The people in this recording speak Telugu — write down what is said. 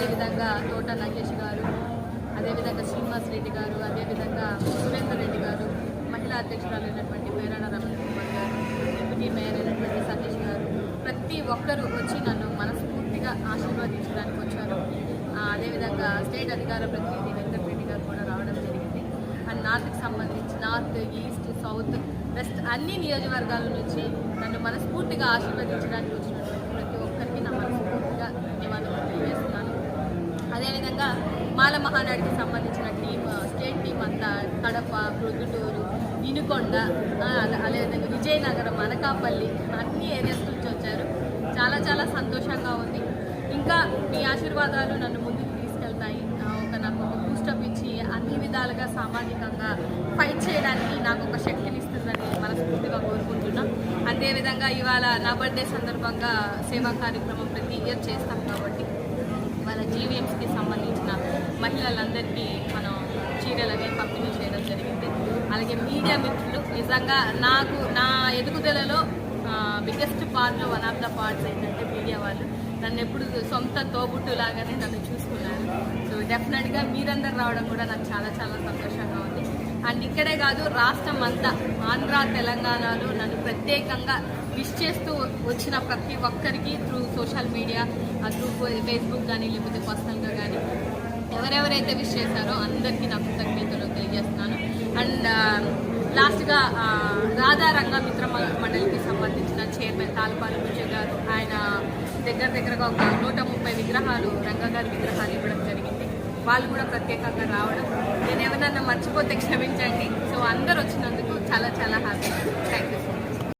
అదేవిధంగా తోట నగేష్ గారు అదేవిధంగా శ్రీనివాస్ రెడ్డి గారు అదేవిధంగా సురేందర్ రెడ్డి గారు మహిళా అధ్యక్షురాలు అయినటువంటి పేరాడ రమణ కుమార్ గారు డిప్యూటీ మేయర్ అయినటువంటి సతీష్ గారు ప్రతి ఒక్కరూ వచ్చి నన్ను మనస్ఫూర్తిగా ఆశీర్వదించడానికి వచ్చారు. అదేవిధంగా స్టేట్ అధికార ప్రతినిధి వెంకటరెడ్డి గారు కూడా రావడం జరిగింది. అండ్ నార్త్కి సంబంధించి నార్త్ ఈస్ట్ సౌత్ వెస్ట్ అన్ని నియోజకవర్గాల నుంచి నన్ను మనస్ఫూర్తిగా ఆశీర్వదించడానికి వచ్చినటువంటి ప్రతి ఒక్కరికి నా మనస్ఫూర్తిగా ధన్యవాదాలు తెలియజేస్తున్నాను అదేవిధంగా మాల మహానాడికి సంబంధించిన టీం స్టేట్ టీం అంతా కడప ప్రొద్దుటూరు ఇనుకొండ అదేవిధంగా విజయనగరం అనకాపల్లి అన్ని ఏరియాస్ నుంచి వచ్చారు. చాలా చాలా సంతోషంగా ఉంది. ఇంకా మీ ఆశీర్వాదాలు నన్ను ముందుకు తీసుకెళ్తాయి. ఒక నాకు ఒక బూస్టప్ ఇచ్చి అన్ని విధాలుగా సామాజికంగా ఫైట్ చేయడానికి నాకు ఒక శక్తిని ఇస్తుందని మనస్ఫూర్తిగా కోరుకుంటున్నా. అదేవిధంగా ఇవాళ నా బర్త్డే సందర్భంగా సేవా కార్యక్రమం ప్రతి ఇయర్ చేస్తాం కాబట్టి ఇవాళ జీవీఎంస్కి మహిళలందరికీ మనం చీరలని పంపిణీ చేయడం జరిగింది. అలాగే మీడియా మిత్రులు నిజంగా నాకు నా ఎదుగుదలలో బిగ్గెస్ట్ పార్ట్లో వన్ ఆఫ్ ద పార్ట్స్ ఏంటంటే మీడియా వాళ్ళు. నన్ను ఎప్పుడు సొంత తోబుట్టు లాగానే నన్ను చూసుకున్నారు. సో డెఫినెట్గా మీరందరు రావడం కూడా నాకు చాలా చాలా సంతోషంగా ఉంది. అండ్ ఇక్కడే కాదు రాష్ట్రం అంతా ఆంధ్ర తెలంగాణలో నన్ను ప్రత్యేకంగా విష్ చేస్తూ వచ్చిన ప్రతి ఒక్కరికి through social media through Facebook కానీ లేకపోతే పర్సనల్గా కానీ ఎవరెవరైతే విష్ చేశారో అందరికీ నా కృతజ్ఞతలు తెలియజేస్తున్నాను. అండ్ లాస్ట్గా రాధా రంగ మిత్ర మండలికి సంబంధించిన చైర్మన్ తాల్పాలి విజయ్ గారు ఆయన దగ్గర దగ్గరగా ఒక నూట ముప్పై విగ్రహాలు రంగ గారి విగ్రహాలు ఇవ్వడం జరిగింది. వాళ్ళు కూడా ప్రత్యేకంగా రావడం. నేను ఎవరన్నా మర్చిపోతే క్షమించండి. సో అందరు వచ్చినందుకు చాలా చాలా హ్యాపీ థ్యాంక్ యూ